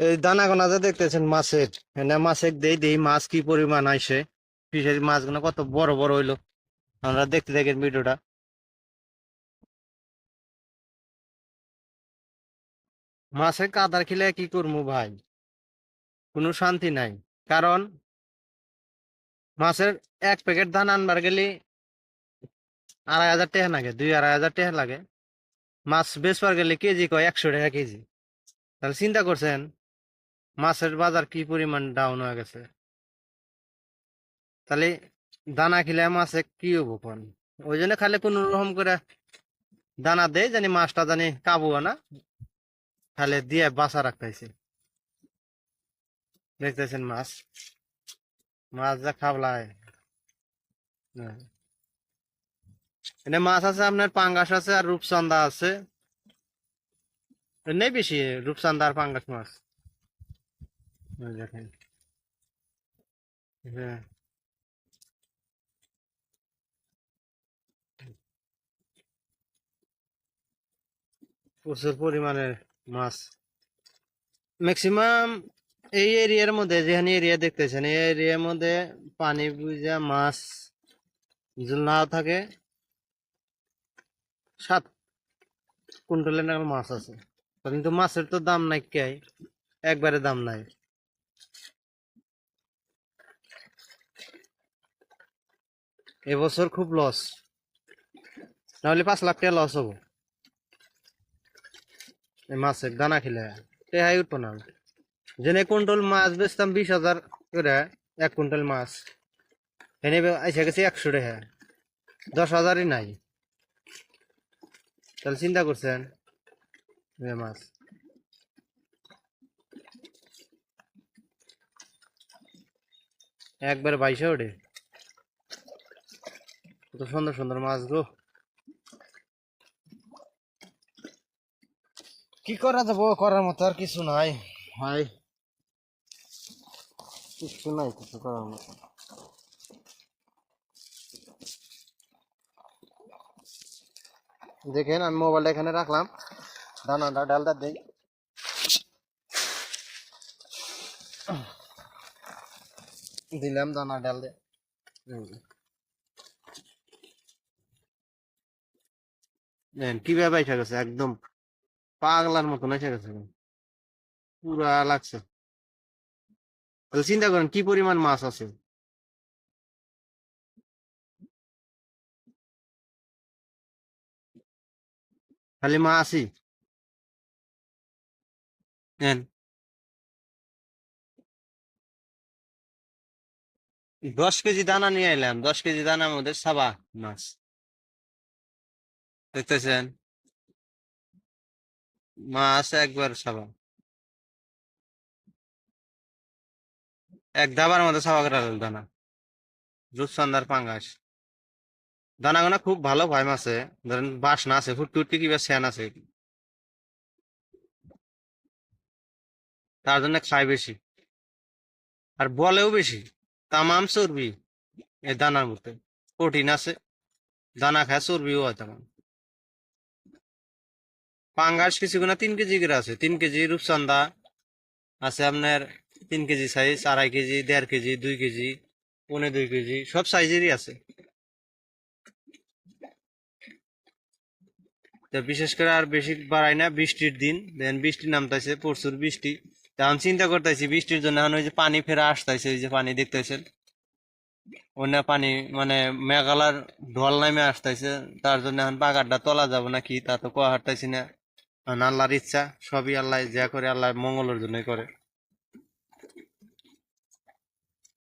এই দানা গোনা যে দেখতেছেন মাছের, এনে মাছের দেই দেই মাছ কি পরিমাণ আইসে, ফিশারি মাছগুলো কত বড় বড় হইল, আমরা দেখতে দেখেন ভিডিওটা। মাছের কাদার খেলে কি করব ভাই? কোনো শান্তি নাই, কারণ মাছের এক প্যাকেট ধান আনবার গেলে আড়াই হাজার টাকা লাগে, দুই আড়াই হাজার টাকা লাগে। মাছ বেচবার গেলে কেজি কয়? একশো টাকা কেজি। তাহলে চিন্তা করছেন মাছের বাজার কি পরিমাণ ডাউন হয়ে গেছে? তাহলে দানা খেলে মাছে কি হব কোন ওই জন্য খালি কোন রকম করে দানা দেয়, জানি মাছটা জানি কাবু না। খালি দিয়ে বাসা রাখতেছে। দেখতেছেন মাছ? মাছ যা খাবলায়। হ্যাঁ। এখানে মাছ আছে আপনার পাঙ্গাস আছে আর রূপচান্দা আছে। নেই বেশি রূপচান্দা আর পাঙ্গাস মাছ। দেখেন। হ্যাঁ। প্রচুর পরিমাণে মাছ। ম্যাক্সিমাম এই এরিয়ার মধ্যে, যেখানে এরিয়া দেখতেছেন, এই এরিয়ার মধ্যে পানি বুঝা মাছ না থাকে, সাত কুইন্টালের মাছ আছে। কিন্তু মাছের তো দাম নাই কে? একবারে দাম নাই। এবছর খুব লস নাহলে পাঁচ লাখ টাকা লস হব। মাছের দানা খেলে টেহাই উঠবো না যেনে কুইন্টাল মাছ বেচতাম বিশ হাজার করে, এক কুইন্টাল মাছ। এনে এসে গেছে একশো টাকা দশ হাজারই নাই। তাহলে চিন্তা করছেন? মাছ। একবার বাইশে ওঠে। সুন্দর সুন্দর মাছ গো। কি করা যাব? করার মতো আর কিছু নাই। ভাই, কিছু নাই, কিছু করার মতো। দেখেন, আমি মোবাইলটা এখানে রাখলাম। দানাটা ডালটা দেই। দিলাম দানা, ডাল দে। কীভাবে এসে গেছে? একদম পাগলার মতন এসে গেছে পুরা লাগছে। তাহলে চিন্তা করেন, কি পরিমাণ মাছ আছে? খালি মাছই? নেন দশ কেজি দানা নিয়ে এলাম দশ কেজি দানার মধ্যে সাবা মাছ। দেখতেছেন? মাছ একবার সাবা এক দাবার মধ্যে সাবা আনলো দানা। রূপচন্দার পাঙ্গাস। দানা গোনা খুব ভালো ভাই মাছে। ধরেন বাসনা আছে ফুটকি উটকি কিবা স্যান আছে। তার জন্য খায় বেশি। আর বলেও বেশি। তামাম চর্বি এই দানার মধ্যে। প্রোটিন আছে। দানা খায় চর্বিও হয় তামাম পাঙ্গাস কিছু না তিন কেজি করে আছে। তিন কেজি রূপচন্দা আছে আপনার তিন কেজি সাইজ আড়াই কেজি, দেড় কেজি, দুই কেজি, পৌনে দুই কেজি, সব সাইজেরই আছে। তো বিশেষ করে আর বেশি বাড়াই না বৃষ্টির দিন। দেন বৃষ্টি নামতেছে, প্রচুর বৃষ্টি। তখন চিন্তা করতেছি বৃষ্টির জন্য এখন ওই যে পানি ফেরা আসতেছে, ওই যে পানি দেখতেছেন? অন্য পানি মানে মেঘালার ঢল নামে আসতেছে, তার জন্য এখন পাকারটা তোলা যাব নাকি তা তো কোয়া হাঁটতেছি না। আল্লাহর ইচ্ছা সবই আল্লাহ যা করে আল্লাহ মঙ্গলের জন্যই করে।